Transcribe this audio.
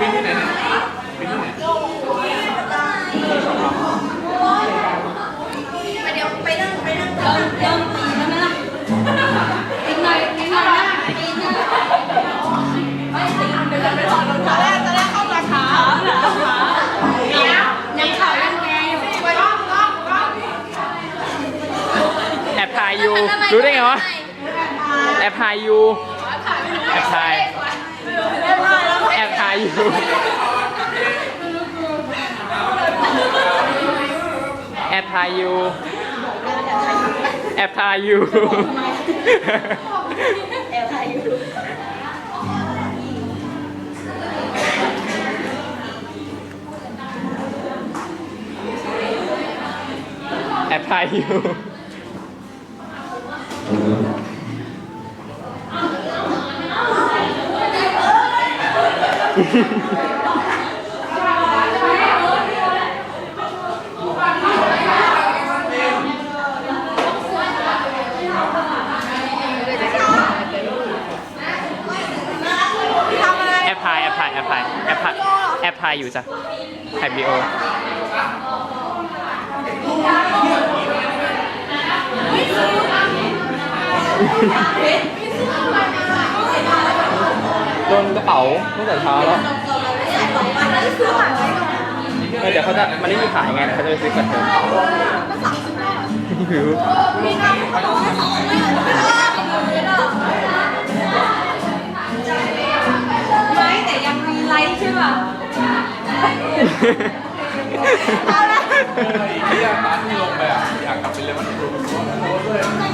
เป็นที่ไหนนะเป็นที่ไหนไปเดี๋ยวไปเริ่มเริ่มตีแล้ะอีกหน่อยอีกหน่อยนะอีกหน่อไม่ตีเดี๋ยวจะไปถอดรองเท้แรกจะได้เข้าราคาเหรอคะยังขาวยังแกอยู่แอบถ่ายอยู่ รู้ได้ไงวะ แอบถ่ายอยู่ แอบถ่าย อยอยู่แอบถ่ายอยู่แอบถ่ายอยู่แอบถ่ายอยู่แอบถ่ายอยู่ ทำอะไร แอบถ่ายแอบถ่ายแอบถ่ายแอบถ่ายแอบถ่ายอยู่จ้ะถ่ายวีดีโอโด นกระเป๋าตั้งแต่เช้าแล้วเออเดี๋ยวเขาจะมันไม่มีขายไงเขาจะไปซื้อก่อนเถอะหิวไม่แต่ยังมีไลท์ใช่ป่ะที่อยากตามที่ลงไปอะอยากกลับไปเลยมัน